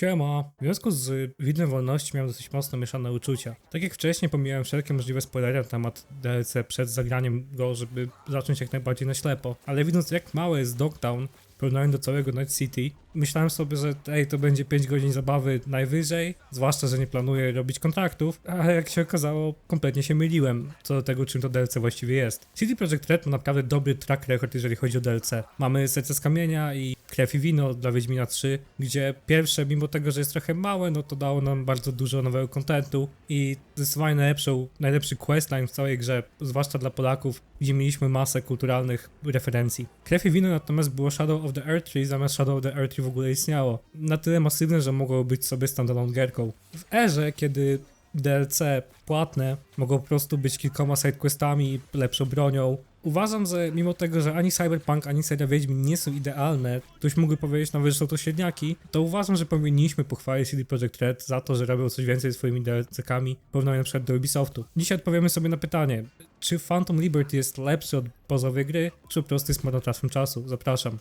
Siema. W związku z widmem wolności miałem dosyć mocno mieszane uczucia. Tak jak wcześniej pomijałem wszelkie możliwe spoilery na temat DLC przed zagraniem go, żeby zacząć jak najbardziej na ślepo. Ale widząc jak małe jest Dogtown, porównając do całego Night City, myślałem sobie, że ej, to będzie 5 godzin zabawy najwyżej, zwłaszcza, że nie planuję robić kontraktów, ale jak się okazało, kompletnie się myliłem co do tego, czym to DLC właściwie jest. CD Projekt Red ma naprawdę dobry track record, jeżeli chodzi o DLC. Mamy Serce z Kamienia i Krew i Wino dla Wiedźmina 3, gdzie pierwsze, mimo tego, że jest trochę małe, no to dało nam bardzo dużo nowego kontentu i zdecydowanie najlepszą, najlepszy questline w całej grze, zwłaszcza dla Polaków, gdzie mieliśmy masę kulturalnych referencji. Krew i Wino natomiast było Shadow of the Earth Tree, zamiast Shadow of the Earth w ogóle istniało. Na tyle masywne, że mogło być sobie standalone gierką. W erze, kiedy DLC płatne mogą po prostu być kilkoma sidequestami, lepszą bronią. Uważam, że mimo tego, że ani Cyberpunk, ani seria Wiedźmin nie są idealne, ktoś mógłby powiedzieć nawet, że są to średniaki, to uważam, że powinniśmy pochwalić CD Projekt Red za to, że robią coś więcej swoimi DLC-kami, porównaniu na przykład do Ubisoftu. Dzisiaj odpowiemy sobie na pytanie, czy Phantom Liberty jest lepszy od bazowej gry, czy po prostu jest marnotrawstwem czasu? Zapraszam.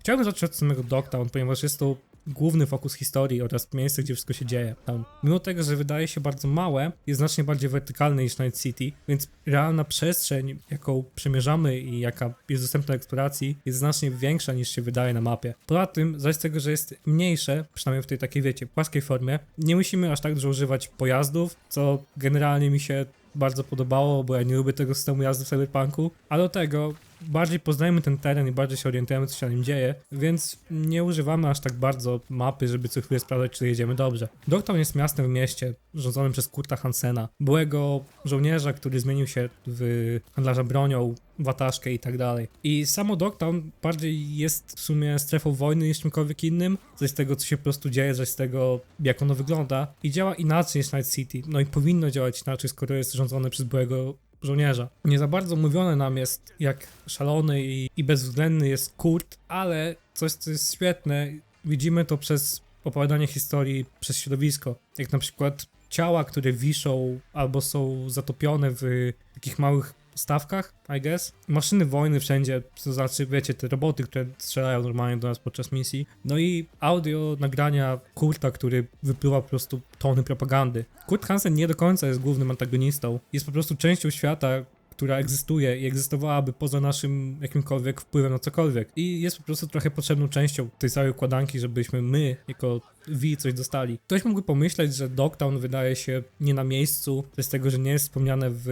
Chciałbym zacząć od samego Dogtown, ponieważ jest to główny fokus historii oraz miejsce, gdzie wszystko się dzieje. Tam, mimo tego, że wydaje się bardzo małe, jest znacznie bardziej wertykalne niż Night City, więc realna przestrzeń, jaką przemierzamy i jaka jest dostępna do eksploracji, jest znacznie większa niż się wydaje na mapie. Poza tym, zaś tego, że jest mniejsze, przynajmniej w tej takiej, wiecie, płaskiej formie, nie musimy aż tak dużo używać pojazdów, co generalnie mi się bardzo podobało, bo ja nie lubię tego systemu jazdy w Cyberpunku, a do tego bardziej poznajemy ten teren i bardziej się orientujemy, co się na nim dzieje, więc nie używamy aż tak bardzo mapy, żeby co chwilę sprawdzać, czy jedziemy dobrze. Dogtown jest miastem w mieście, rządzonym przez Kurta Hansena, byłego żołnierza, który zmienił się w handlarza bronią, wataszkę i tak dalej. I samo Dogtown bardziej jest w sumie strefą wojny niż czymkolwiek innym, coś z tego, co się po prostu dzieje, coś z tego, jak ono wygląda i działa inaczej niż Night City. No i powinno działać inaczej, skoro jest rządzone przez byłego żołnierza. Nie za bardzo mówione nam jest, jak szalony i, i bezwzględny jest Kurt, ale coś, co jest świetne, widzimy to przez opowiadanie historii przez środowisko. Jak na przykład ciała, które wiszą albo są zatopione w takich małych stawkach, I guess. Maszyny wojny wszędzie, to znaczy, wiecie, te roboty, które strzelają normalnie do nas podczas misji. No i audio nagrania Kurta, który wypływa po prostu tony propagandy. Kurt Hansen nie do końca jest głównym antagonistą. Jest po prostu częścią świata, która egzystuje i egzystowałaby poza naszym jakimkolwiek wpływem na cokolwiek. I jest po prostu trochę potrzebną częścią tej całej układanki, żebyśmy my, jako V, coś dostali. Ktoś mógłby pomyśleć, że Dogtown wydaje się nie na miejscu, z tego, że nie jest wspomniane w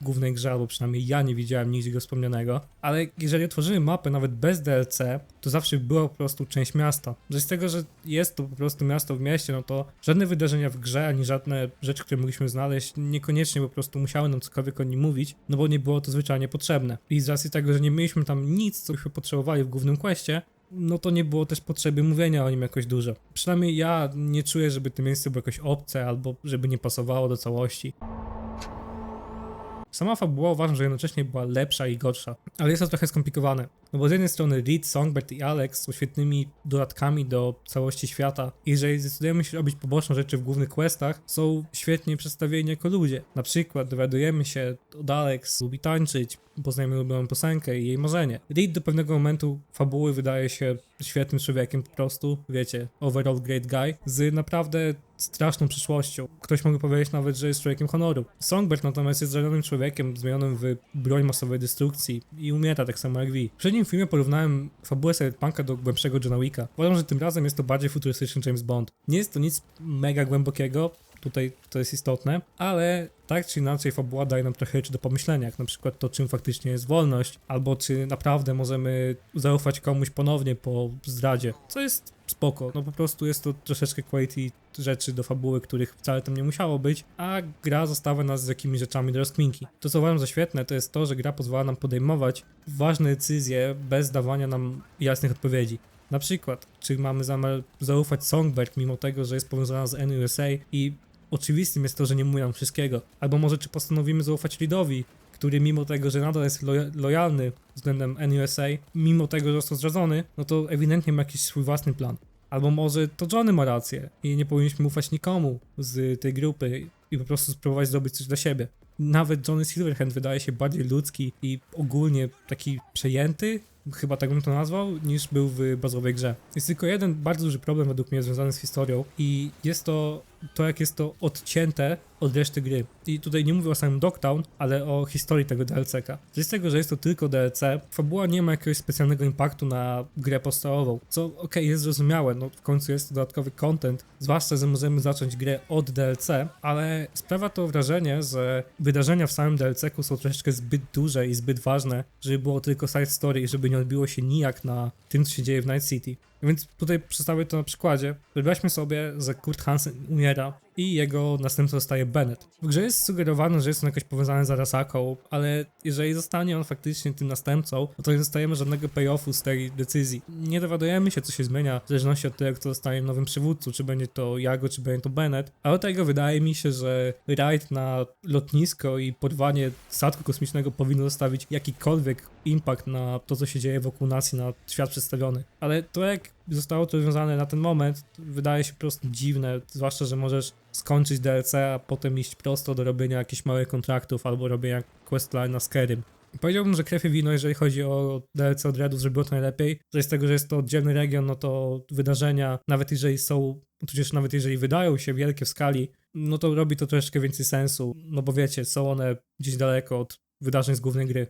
głównej grze, albo przynajmniej ja nie widziałem nigdzie go wspomnianego. Ale jeżeli otworzymy mapę nawet bez DLC, to zawsze była po prostu część miasta. Z tego, że jest to po prostu miasto w mieście, no to żadne wydarzenia w grze, ani żadne rzeczy, które mogliśmy znaleźć, niekoniecznie po prostu musiały nam cokolwiek o nim mówić, no bo nie było to zwyczajnie potrzebne. I z racji tego, że nie mieliśmy tam nic, co byśmy potrzebowali w głównym questie, no to nie było też potrzeby mówienia o nim jakoś dużo. Przynajmniej ja nie czuję, żeby to miejsce było jakoś obce, albo żeby nie pasowało do całości. Sama fabuła uważam, że jednocześnie była lepsza i gorsza, ale jest to trochę skomplikowane. No bo z jednej strony Reed, Songbird i Alex są świetnymi dodatkami do całości świata. I jeżeli zdecydujemy się robić poboczne rzeczy w głównych questach, są świetnie przedstawieni jako ludzie. Na przykład dowiadujemy się od Alex, lubi tańczyć, poznajemy ulubioną piosenkę i jej marzenie. Reed do pewnego momentu fabuły wydaje się świetnym człowiekiem po prostu, wiecie, overall great guy, z naprawdę straszną przyszłością. Ktoś mógł powiedzieć nawet, że jest człowiekiem honoru. Songbird natomiast jest zranionym człowiekiem zmienionym w broń masowej destrukcji i umiera tak samo jak Vi. W poprzednim filmie porównałem fabułę Cyberpunka do głębszego Johna Wicka. Uważam, że tym razem jest to bardziej futurystyczny James Bond. Nie jest to nic mega głębokiego, tutaj to jest istotne, ale tak czy inaczej fabuła daje nam trochę rzeczy do pomyślenia, jak na przykład to, czym faktycznie jest wolność, albo czy naprawdę możemy zaufać komuś ponownie po zdradzie, co jest spoko, no po prostu jest to troszeczkę quality rzeczy do fabuły, których wcale tam nie musiało być, a gra zostawia nas z jakimiś rzeczami do rozkminki. To co uważam za świetne, to jest to, że gra pozwala nam podejmować ważne decyzje bez dawania nam jasnych odpowiedzi. Na przykład, czy mamy zamiar zaufać Songbird, mimo tego, że jest powiązana z NUSA i oczywistym jest to, że nie mówi nam wszystkiego. Albo może czy postanowimy zaufać Reedowi, który mimo tego, że nadal jest loja- lojalny względem NUSA, mimo tego, że został zdradzony, no to ewidentnie ma jakiś swój własny plan. Albo może to Johnny ma rację i nie powinniśmy ufać nikomu z tej grupy i po prostu spróbować zrobić coś dla siebie. Nawet Johnny Silverhand wydaje się bardziej ludzki i ogólnie taki przejęty chyba tak bym to nazwał, niż był w bazowej grze. Jest tylko jeden bardzo duży problem według mnie związany z historią i jest to to, jak jest to odcięte od reszty gry. I tutaj nie mówię o samym Dogtown, ale o historii tego DLC-ka. Z tego, że jest to tylko DLC, fabuła nie ma jakiegoś specjalnego impaktu na grę podstawową, co okej, okay, jest zrozumiałe, no w końcu jest to dodatkowy content, zwłaszcza, że możemy zacząć grę od DLC, ale sprawia to wrażenie, że wydarzenia w samym DLC-ku są troszeczkę zbyt duże i zbyt ważne, żeby było tylko side story i żeby nie odbiło się nijak na tym, co się dzieje w Night City. Więc tutaj przedstawię to na przykładzie. Wyobraźmy sobie, że Kurt Hansen umiera i jego następcą zostaje Bennett. W grze jest sugerowane, że jest on jakoś powiązany z Arasaką, ale jeżeli zostanie on faktycznie tym następcą, no to nie dostajemy żadnego payoffu z tej decyzji. Nie dowiadujemy się, co się zmienia, w zależności od tego, kto zostaje nowym przywódcą, czy będzie to Jago, czy będzie to Bennett. A od tego wydaje mi się, że rajd na lotnisko i porwanie statku kosmicznego powinno zostawić jakikolwiek impact na to, co się dzieje wokół nas i na świat przedstawiony. Ale to jak zostało to rozwiązane na ten moment, wydaje się po prostu dziwne, zwłaszcza, że możesz skończyć DLC, a potem iść prosto do robienia jakichś małych kontraktów albo robienia questline na Skyrim. Powiedziałbym, że krew i wino, jeżeli chodzi o DLC od Redów, zrobiło to najlepiej. Z tego, że jest to oddzielny region, no to wydarzenia, nawet jeżeli są, tudzież nawet jeżeli wydają się wielkie w skali, no to robi to troszeczkę więcej sensu, no bo wiecie, są one gdzieś daleko od wydarzeń z głównej gry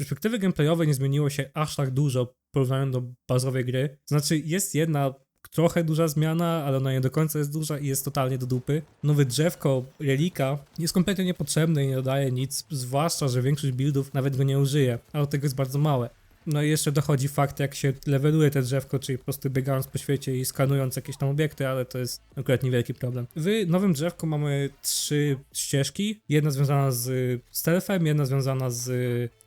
perspektywy gameplayowej nie zmieniło się aż tak dużo porównując do bazowej gry. Znaczy, jest jedna trochę duża zmiana, ale ona nie do końca jest duża i jest totalnie do dupy. Nowe drzewko relika jest kompletnie niepotrzebne i nie dodaje nic, zwłaszcza, że większość buildów nawet go nie użyje, a od tego jest bardzo małe. No i jeszcze dochodzi fakt, jak się leveluje te drzewko, czyli po prostu biegając po świecie i skanując jakieś tam obiekty, ale to jest akurat niewielki problem. W nowym drzewku mamy trzy ścieżki. Jedna związana z stealthem, jedna związana z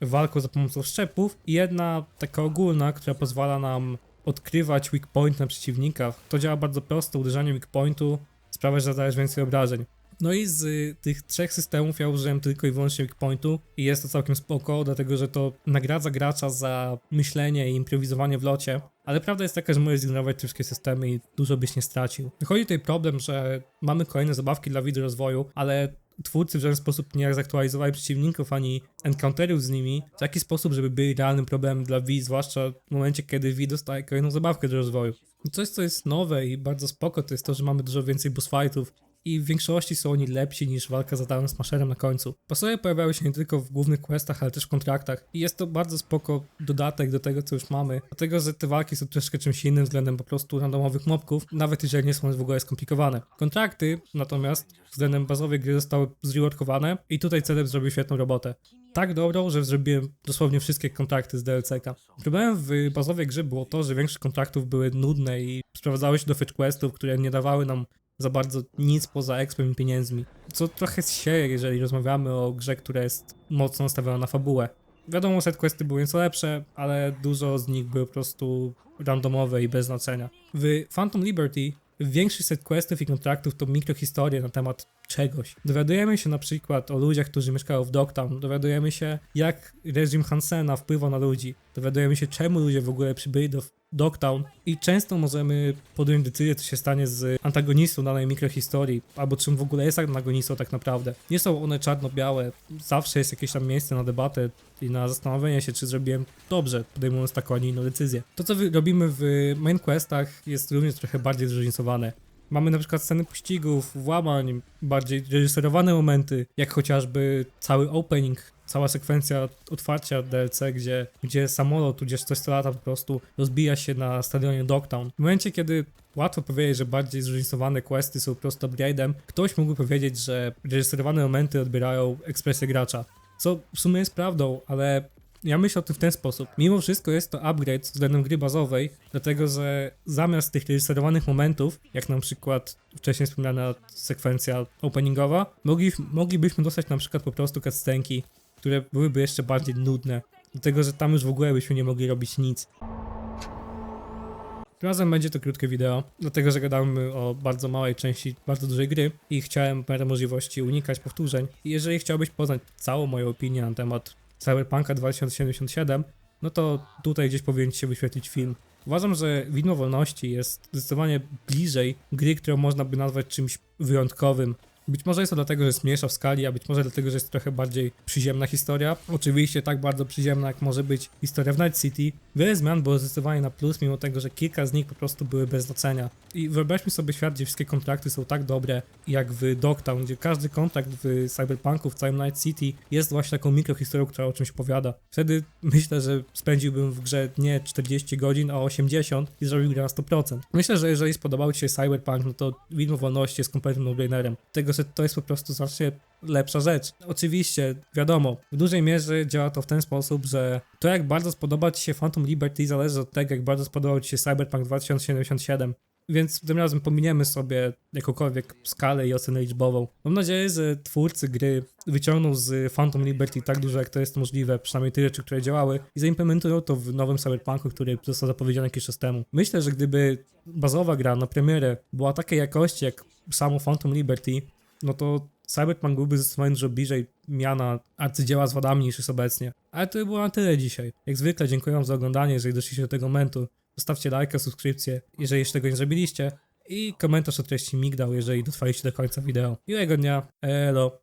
walką za pomocą szczepów i jedna taka ogólna, która pozwala nam odkrywać weak point na przeciwnikach. To działa bardzo prosto, uderzanie weak pointu sprawia, że zadajesz więcej obrażeń. No i z y, tych trzech systemów ja użyłem tylko i wyłącznie Pointu i jest to całkiem spoko, dlatego że to nagradza gracza za myślenie i improwizowanie w locie. Ale prawda jest taka, że możesz zignorować te wszystkie systemy i dużo byś nie stracił. Wychodzi tutaj problem, że mamy kolejne zabawki dla wideo rozwoju, ale twórcy w żaden sposób nie zaktualizowali przeciwników ani encounterów z nimi w taki sposób, żeby byli realnym problemem dla V, zwłaszcza w momencie, kiedy V dostaje kolejną zabawkę do rozwoju. Coś, co jest nowe i bardzo spoko, to jest to, że mamy dużo więcej boss fightów, i w większości są oni lepsi niż walka z Adamem Smasherem na końcu. Pasoje pojawiały się nie tylko w głównych questach, ale też w kontraktach i jest to bardzo spoko dodatek do tego, co już mamy. Dlatego, że te walki są troszkę czymś innym względem po prostu randomowych mobków, nawet jeżeli nie są w ogóle skomplikowane. Kontrakty natomiast względem bazowej gry zostały zreworkowane i tutaj Celeb zrobił świetną robotę. Tak dobrą, że zrobiłem dosłownie wszystkie kontrakty z DLC-ka. Problemem w bazowej grze było to, że większość kontraktów były nudne i sprowadzały się do fetch questów, które nie dawały nam za bardzo nic poza expem i pieniędzmi. Co trochę sieje, jeżeli rozmawiamy o grze, która jest mocno nastawiona na fabułę. Wiadomo, set questy były nieco lepsze, ale dużo z nich były po prostu randomowe i bez znaczenia. W Phantom Liberty większość set questów i kontraktów to mikrohistorie na temat czegoś. Dowiadujemy się na przykład o ludziach, którzy mieszkają w Dogtown, dowiadujemy się jak reżim Hansena wpływa na ludzi, dowiadujemy się czemu ludzie w ogóle przybyli do Dogtown i często możemy podjąć decyzję, co się stanie z antagonistą danej mikrohistorii, albo czym w ogóle jest antagonistą tak naprawdę. Nie są one czarno-białe, zawsze jest jakieś tam miejsce na debatę i na zastanowienie się, czy zrobiłem dobrze, podejmując taką, a nie inną decyzję. To, co robimy w main questach jest również trochę bardziej zróżnicowane. Mamy na przykład sceny pościgów, włamań, bardziej reżyserowane momenty, jak chociażby cały opening cała sekwencja otwarcia DLC, gdzie, gdzie samolot, tudzież coś co lata po prostu rozbija się na stadionie Dogtown. W momencie, kiedy łatwo powiedzieć, że bardziej zróżnicowane questy są po prostu upgrade'em, ktoś mógłby powiedzieć, że reżyserowane momenty odbierają ekspresję gracza. Co w sumie jest prawdą, ale ja myślę o tym w ten sposób. Mimo wszystko jest to upgrade względem gry bazowej, dlatego że zamiast tych reżyserowanych momentów, jak na przykład wcześniej wspomniana sekwencja openingowa, mogli, moglibyśmy dostać na przykład po prostu cutscenki które byłyby jeszcze bardziej nudne. Dlatego, że tam już w ogóle byśmy nie mogli robić nic. Tym razem będzie to krótkie wideo, dlatego że gadamy o bardzo małej części bardzo dużej gry i chciałem w miarę możliwości unikać powtórzeń. Jeżeli chciałbyś poznać całą moją opinię na temat Cyberpunka 2077, no to tutaj gdzieś powinien się wyświetlić film. Uważam, że Widmo Wolności jest zdecydowanie bliżej gry, którą można by nazwać czymś wyjątkowym, Być może jest to dlatego, że jest mniejsza w skali, a być może dlatego, że jest trochę bardziej przyziemna historia. Oczywiście tak bardzo przyziemna, jak może być historia w Night City. Wiele zmian było zdecydowanie na plus, mimo tego, że kilka z nich po prostu były bez znaczenia. I wyobraźmy sobie świat, gdzie wszystkie kontrakty są tak dobre, jak w Dogtown, gdzie każdy kontrakt w Cyberpunku, w całym Night City jest właśnie taką mikrohistorią, która o czymś opowiada. Wtedy myślę, że spędziłbym w grze nie 40 godzin, a 80 i zrobił grę na 100%. Myślę, że jeżeli spodobał Ci się Cyberpunk, no to Widmo Wolności jest kompletnym no-brainerem. Tego, że to jest po prostu znacznie lepsza rzecz. Oczywiście, wiadomo, w dużej mierze działa to w ten sposób, że to jak bardzo spodoba Ci się Phantom Liberty zależy od tego, jak bardzo spodobał Ci się Cyberpunk 2077. Więc tym razem pominiemy sobie jakąkolwiek skalę i ocenę liczbową. Mam nadzieję, że twórcy gry wyciągną z Phantom Liberty tak dużo, jak to jest możliwe, przynajmniej te rzeczy, które działały, i zaimplementują to w nowym Cyberpunku, który został zapowiedziany jakiś czas temu. Myślę, że gdyby bazowa gra na premierę była takiej jakości jak samo Phantom Liberty, no to Cyberpunk byłby zdecydowanie dużo bliżej miana arcydzieła z wadami niż jest obecnie. Ale to by było na tyle dzisiaj. Jak zwykle dziękuję wam za oglądanie, jeżeli doszliście do tego momentu. Zostawcie lajka, subskrypcję, jeżeli jeszcze tego nie zrobiliście. I komentarz o treści migdał, jeżeli dotrwaliście do końca wideo. Miłego dnia, elo.